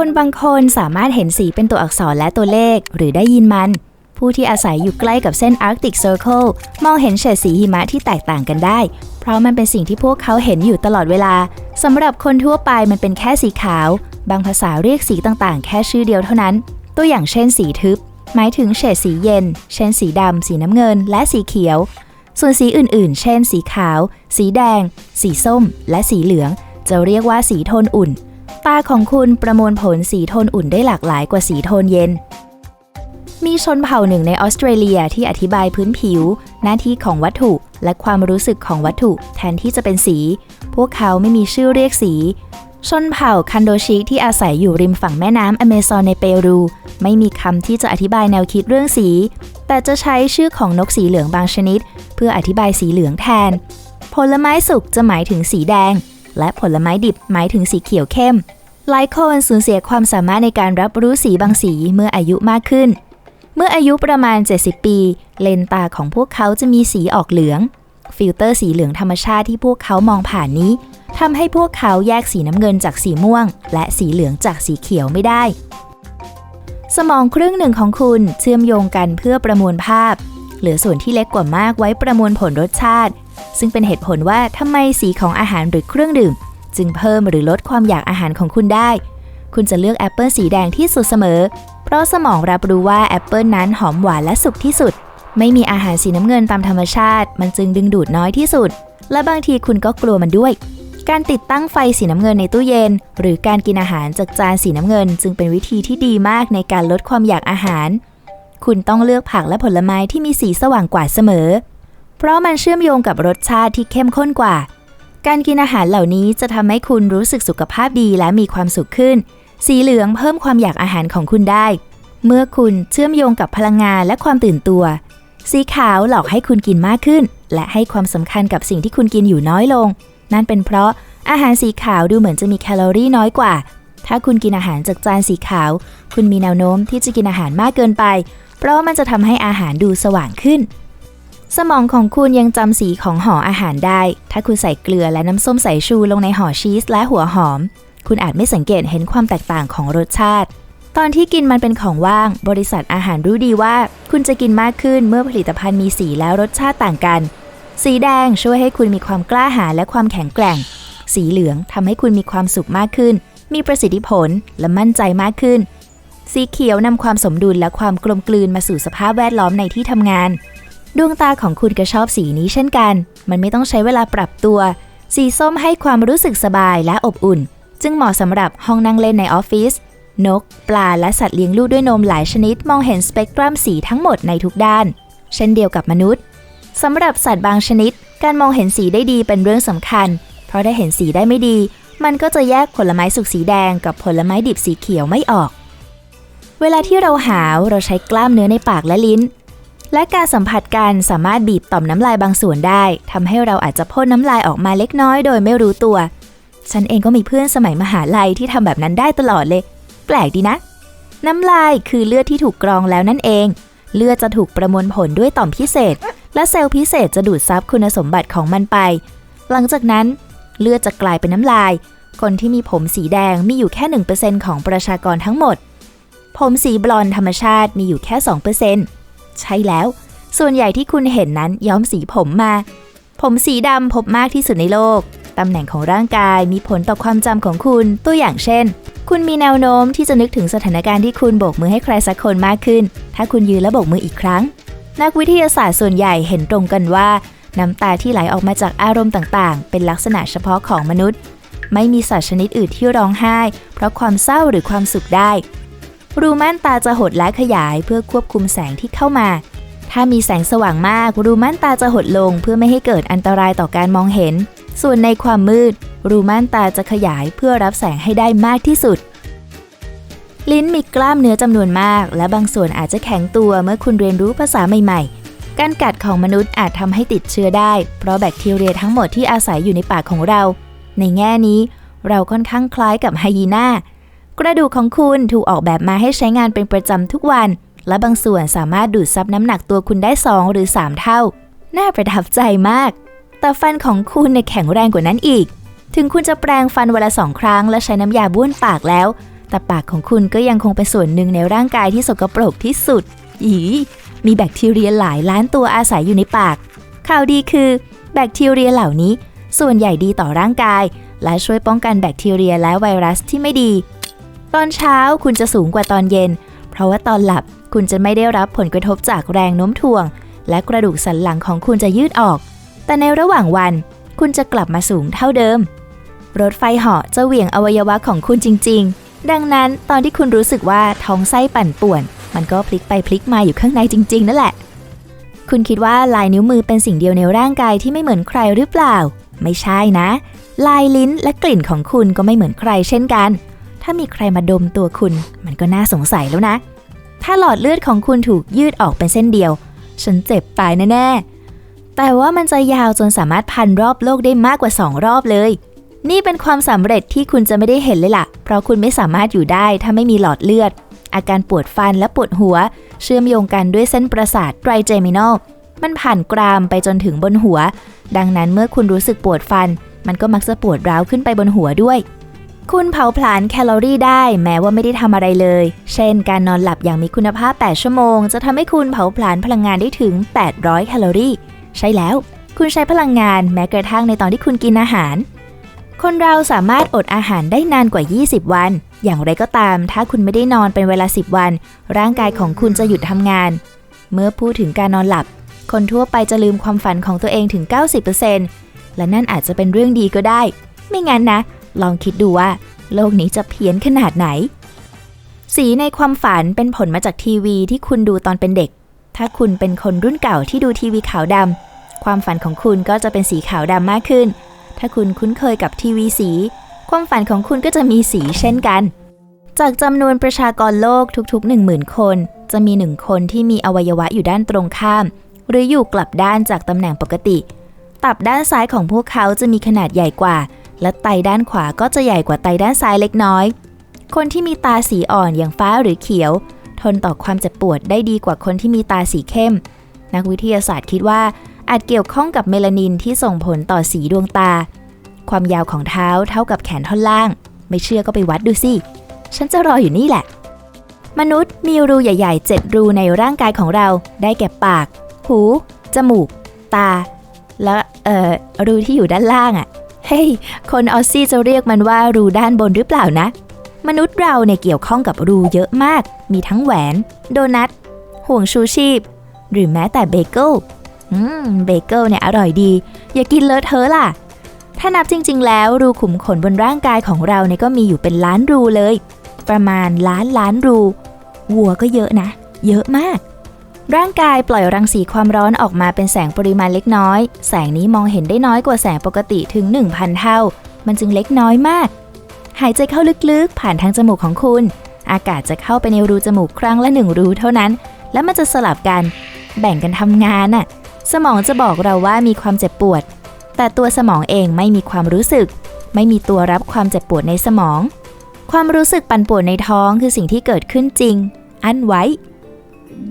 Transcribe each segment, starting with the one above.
คนบางคนสามารถเห็นสีเป็นตัวอักษรและตัวเลข หรือได้ยินมัน ผู้ที่อาศัยอยู่ใกล้กับเส้น Arctic Circle มองเห็นเฉดสีหิมะที่แตกต่างกันได้ เพราะมันเป็นสิ่งที่พวกเขาเห็นอยู่ตลอดเวลาสำหรับคนทั่วไปมันเป็นแค่สีขาว บางภาษาเรียกสีต่างๆ แค่ชื่อเดียวเท่านั้น ตัวอย่างเช่นสีทึบ หมายถึงเฉดสีเย็น เช่นสีดำสีน้ำเงิน และสีเขียว ส่วนสีอื่นๆ เช่น สีขาว สีแดง สีส้ม และสีเหลือง จะเรียกว่าสีโทนอุ่น ตาของคุณประมวลผลสีโทนอุ่นได้หลากหลายกว่าสีโทนเย็น มีชนเผ่าหนึ่งในออสเตรเลียที่อธิบายพื้นผิว หน้าที่ของวัตถุและความรู้สึกของวัตถุแทนที่จะเป็นสี พวกเขาไม่มีชื่อเรียกสี ชนเผ่าคันโดชิที่อาศัยอยู่ริมฝั่งแม่น้ำอเมซอนในเปรู ไม่มีคำที่จะอธิบายแนวคิดเรื่องสี แต่จะใช้ชื่อของนกสีเหลืองบางชนิด เพื่ออธิบายสีเหลืองแทน ผลไม้สุกจะหมายถึงสีแดง และผลไม้ดิบหมายถึงสีเขียวเข้ม หลายคนสูญเสียความสามารถในการรับรู้สีบางสีเมื่ออายุมากขึ้น เมื่ออายุประมาณ 70 ปี เลนตาของพวกเขาจะมีสีออกเหลือง ฟิลเตอร์สีเหลืองธรรมชาติที่พวกเขามองผ่านนี้ทำให้พวกเขาแยกสีน้ำเงินจากสีม่วง และสีเหลืองจากสีเขียวไม่ได้ สมองครึ่งหนึ่งของคุณเชื่อมโยงกันเพื่อประมวลภาพ เหลือส่วนที่เล็กกว่ามากไว้ประมวลผลรสชาติ ซึ่งเป็นเหตุผลว่าทำไมสีของอาหารหรือเครื่องดื่ม จึงเพิ่มหรือลดความอยากอาหารของคุณได้ คุณจะเลือกแอปเปิลสีแดงที่สุดเสมอ เพราะสมองรับรู้ว่าแอปเปิลนั้นหอมหวานและสุกที่สุด ไม่มีอาหารสีน้ำเงินตามธรรมชาติ มันจึงดึงดูดน้อยที่สุด และบางทีคุณก็กลัวมันด้วย การติดตั้งไฟสีน้ำเงินในตู้เย็น หรือการกินอาหารจากจานสีน้ำเงิน จึงเป็นวิธีที่ดีมากในการลดความอยากอาหาร คุณต้องเลือกผักและผลไม้ที่มีสีสว่างกว่าเสมอ เพราะมันเชื่อมโยงกับรสชาติที่เข้มข้นกว่า การกินอาหารเหล่านี้จะทำให้คุณรู้สึกสุขภาพดีและมีความสุขขึ้น สีเหลืองเพิ่มความอยากอาหารของคุณได้ เมื่อคุณเชื่อมโยงกับพลังงานและความตื่นตัว สีขาวหลอกให้คุณกินมากขึ้น และให้ความสำคัญกับสิ่งที่คุณกินอยู่น้อยลง นั่นเป็นเพราะอาหารสีขาวดูเหมือนจะมีแคลอรี่น้อยกว่า ถ้าคุณกินอาหารจากจานสีขาว คุณมีแนวโน้มที่จะกินอาหารมากเกินไป เพราะมันจะทำให้อาหารดูสว่างขึ้น สมองของคุณยังจำสีของห่ออาหารได้ ถ้าคุณใส่เกลือและน้ำส้มสายชูลงในห่อชีสและหัวหอม คุณอาจไม่สังเกตเห็นความแตกต่างของรสชาติ ตอนที่กินมันเป็นของว่าง บริษัทอาหารรู้ดีว่า คุณจะกินมากขึ้นเมื่อผลิตภัณฑ์มีสีและรสชาติต่างกัน สีแดงช่วยให้คุณมีความกล้าหาญและความแข็งแกร่ง สีเหลืองทำให้คุณมีความสุขมากขึ้น มีประสิทธิผลและมั่นใจมากขึ้น สีเขียวนำความสมดุลและความกลมกลืนมาสู่สภาพแวดล้อมในที่ทำงาน ดวงตาของคุณก็ชอบสีนี้เช่นกัน มันไม่ต้องใช้เวลาปรับตัว สีส้มให้ความรู้สึกสบายและอบอุ่น จึงเหมาะสำหรับห้องนั่งเล่นในออฟฟิศ นก ปลา และสัตว์เลี้ยงลูกด้วยนมหลายชนิด มองเห็นสเปกตรัมสีทั้งหมดในทุกด้าน เช่นเดียวกับมนุษย์สำหรับสัตว์บางชนิด การมองเห็นสีได้ดีเป็นเรื่องสำคัญ เพราะถ้เห็นสีได้ไม่ดี มันก็จะแยกผลไม้สุกสีแดงกับผลไม้ดิบสีเขียวไม่ออก เวลาที่เราหาวเราใช้กล้ามเนื้อในปากและลิ้น และการสัมผัสกันสามารถบีบต่อมน้ำลายบางส่วนได้ทำให้เราอาจจะพ่นน้ำลายออกมาเล็กน้อยโดยไม่รู้ตัว ฉันเองก็มีเพื่อนสมัยมหาลัยที่ทำแบบนั้นได้ตลอดเลย แปลกดีนะ น้ำลายคือเลือดที่ถูกกรองแล้วนั่นเอง เลือดจะถูกประมวลผลด้วยต่อมพิเศษ และเซลล์พิเศษจะดูดซับคุณสมบัติของมันไป หลังจากนั้น เลือดจะกลายเป็นน้ำลาย คนที่มีผมสีแดงมีอยู่แค่1%ของประชากรทั้งหมด ผมสีบลอนธรรมชาติมีอยู่แค่2% ใช่แล้ว ส่วนใหญ่ที่คุณเห็นนั้นย้อมสีผมมา ผมสีดำพบมากที่สุดในโลก ตำแหน่งของร่างกายมีผลต่อความจำของคุณ ตัวอย่างเช่น คุณมีแนวโน้มที่จะนึกถึงสถานการณ์ที่คุณโบกมือให้ใครสักคนมากขึ้น ถ้าคุณยืนและโบกมืออีกครั้ง นักวิทยาศาสตร์ส่วนใหญ่เห็นตรงกันว่า น้ำตาที่ไหลออกมาจากอารมณ์ต่างๆ เป็นลักษณะเฉพาะของมนุษย์ ไม่มีสัตว์ชนิดอื่นที่ร้องไห้ เพราะความเศร้าหรือความสุขได้ รูม่านตาจะหดและขยายเพื่อควบคุมแสงที่เข้ามา ถ้ามีแสงสว่างมาก รูม่านตาจะหดลงเพื่อไม่ให้เกิดอันตรายต่อการมองเห็น ส่วนในความมืด รูม่านตาจะขยายเพื่อรับแสงให้ได้มากที่สุด ลิ้นมีกล้ามเนื้อจำนวนมาก และบางส่วนอาจจะแข็งตัวเมื่อคุณเรียนรู้ภาษาใหม่ๆ การกัดของมนุษย์อาจทำให้ติดเชื้อได้ เพราะแบคทีเรียทั้งหมดที่อาศัยอยู่ในปากของเรา ในแง่นี้ เราค่อนข้างคล้ายกับไฮยีน่า กระดูกของคุณถูกออกแบบมาให้ใช้งานเป็นประจำทุกวัน และบางส่วนสามารถดูดซับน้ำหนักตัวคุณได้ 2 หรือ 3 เท่า น่าประทับใจมาก แต่ฟันของคุณเนี่ยแข็งแรงกว่านั้นอีก ถึงคุณจะแปรงฟันวันละสองครั้ง และใช้น้ำยาบ้วนปากแล้ว แต่ปากของคุณก็ยังคงเป็นส่วนหนึ่งในร่างกายที่สกปรกที่สุดอีมีแบคทีเรียหลายล้านตัวอาศัยอยู่ในปาก ข่าวดีคือแบคทีเรียเหล่านี้ ส่วนใหญ่ดีต่อร่างกาย และช่วยป้องกันแบคทีเรียและไวรัสที่ไม่ดี ตอนเช้าคุณจะสูงกว่าตอนเย็น เพราะว่าตอนหลับคุณจะไม่ได้รับผลกระทบจากแรงโน้มถ่วง และกระดูกสันหลังของคุณจะยืดออก แต่ในระหว่างวัน คุณจะกลับมาสูงเท่าเดิม รถไฟเหาะจะเหวี่ยงอวัยวะของคุณจริง ๆ ดังนั้นตอนที่คุณรู้สึกว่าท้องไส้ปั่นป่วน มันก็พลิกไปพลิกมาอยู่ข้างในจริง ๆ นั่นแหละ คุณคิดว่าลายนิ้วมือเป็นสิ่งเดียวในร่างกายที่ไม่เหมือนใครหรือเปล่า ไม่ใช่นะ ลายลิ้นและกลิ่นของคุณก็ไม่เหมือนใครเช่นกัน ถ้ามีใครมาดมตัวคุณ มันก็น่าสงสัยแล้วนะ ถ้าหลอดเลือดของคุณถูกยืดออกเป็นเส้นเดียว ฉันเจ็บตายแน่ๆ แต่ว่ามันจะยาวจนสามารถพันรอบโลกได้มากกว่า 2 รอบเลย นี่เป็นความสำเร็จที่คุณจะไม่ได้เห็นเลยล่ะ เพราะคุณไม่สามารถอยู่ได้ถ้าไม่มีหลอดเลือด อาการปวดฟันและปวดหัว เชื่อมโยงกันด้วยเส้นประสาทไตรเจมินอลมันผ่านกรามไปจนถึงบนหัว ดังนั้นเมื่อคุณรู้สึกปวดฟัน มันก็มักจะปวดร้าวขึ้นไปบนหัวด้วย คุณเผาผลาญแคลอรี่ได้แม้ว่าไม่ได้ทำอะไรเลย เช่น การนอนหลับอย่างมีคุณภาพ 8 ชั่วโมง จะทำให้คุณเผาผลาญพลังงานได้ถึง 800 แคลอรี่ ใช่แล้ว คุณใช้พลังงานแม้กระทั่งในตอนที่คุณกินอาหาร คนเราสามารถอดอาหารได้นานกว่า 20 วัน อย่างไรก็ตาม ถ้าคุณไม่ได้นอนเป็นเวลา 10 วัน ร่างกายของคุณจะหยุดทำงาน เมื่อพูดถึงการนอนหลับ คนทั่วไปจะลืมความฝันของตัวเองถึง 90%และนั่นอาจจะเป็นเรื่องดีก็ได้ ไม่งั้นนะ ลองคิดดูว่า โลกนี้จะเพี้ยนขนาดไหน สีในความฝันเป็นผลมาจากทีวีที่คุณดูตอนเป็นเด็ก ถ้าคุณเป็นคนรุ่นเก่าที่ดูทีวีขาวดำความฝันของคุณก็จะเป็นสีขาวดำมากขึ้น ถ้าคุณคุ้นเคยกับทีวีสี ความฝันของคุณก็จะมีสีเช่นกัน จากจำนวนประชากรโลกทุกๆ 10,000 คน จะมีหนึ่งคนที่มีอวัยวะอยู่ด้านตรงข้าม หรืออยู่กลับด้านจากตำแหน่งปกติตับด้านซ้ายของพวกเขาจะมีขนาดใหญ่กว่า และไตด้านขวาก็จะใหญ่กว่าไตด้านซ้ายเล็กน้อย คนที่มีตาสีอ่อนอย่างฟ้าหรือเขียว ทนต่อความเจ็บปวดได้ดีกว่าคนที่มีตาสีเข้ม นักวิทยาศาสตร์คิดว่าอาจเกี่ยวข้องกับเมลานินที่ส่งผลต่อสีดวงตา ความยาวของเท้าเท่ากับแขนท่อนล่าง ไม่เชื่อก็ไปวัดดูสิ ฉันจะรออยู่นี่แหละ มนุษย์มีรูใหญ่ๆ 7 รูในร่างกายของเรา ได้แก่ปาก หู จมูก ตา และเอ่อรูที่อยู่ด้านล่างอะ่ะ เฮ้ย คนออสซี่จะเรียกมันว่ารูด้านบนหรือเปล่านะ มนุษย์เราเนี่ยเกี่ยวข้องกับรูเยอะมาก มีทั้งแหวน โดนัท ห่วงชูชีพ หรือแม้แต่เบเกิล อืม เบเกิลเนี่ยอร่อยดี อย่ากินเลอะเทอะล่ะ ถ้านับจริง ๆ แล้วรูขุมขนบนร่างกายของเราเนี่ยก็มีอยู่เป็นล้านรูเลย ประมาณล้านล้านรู วัวก็เยอะนะ เยอะมาก ร่างกายปล่อยรังสีความร้อนออกมาเป็นแสงปริมาณเล็กน้อย แสงนี้มองเห็นได้น้อยกว่าแสงปกติถึง 1,000 เท่า มันจึงเล็กน้อยมาก หายใจเข้าลึกๆ ผ่านทางจมูกของคุณ อากาศจะเข้าไปในรูจมูกครั้งละหนึ่งรูเท่านั้น แล้วมันจะสลับกัน แบ่งกันทำงานน่ะ สมองจะบอกเราว่ามีความเจ็บปวด แต่ตัวสมองเองไม่มีความรู้สึก ไม่มีตัวรับความเจ็บปวดในสมอง ความรู้สึกปั่นป่วนในท้องคือสิ่งที่เกิดขึ้นจริง อั้นไว้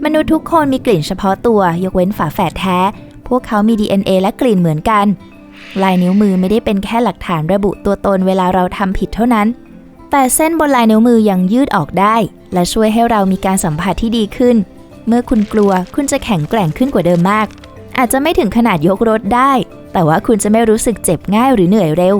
มนุษย์ทุกคนมีกลิ่นเฉพาะตัวยกเว้นฝาแฝดแท้ พวกเขามี DNA และกลิ่นเหมือนกัน ลายนิ้วมือไม่ได้เป็นแค่หลักฐานระบุตัวตนเวลาเราทำผิดเท่านั้น แต่เส้นบนลายนิ้วมือยังยืดออกได้ และช่วยให้เรามีการสัมผัสที่ดีขึ้น เมื่อคุณกลัวคุณจะแข็งแกร่งขึ้นกว่าเดิมมาก อาจจะไม่ถึงขนาดยกรถได้ แต่ว่าคุณจะไม่รู้สึกเจ็บง่ายหรือเหนื่อยเร็ว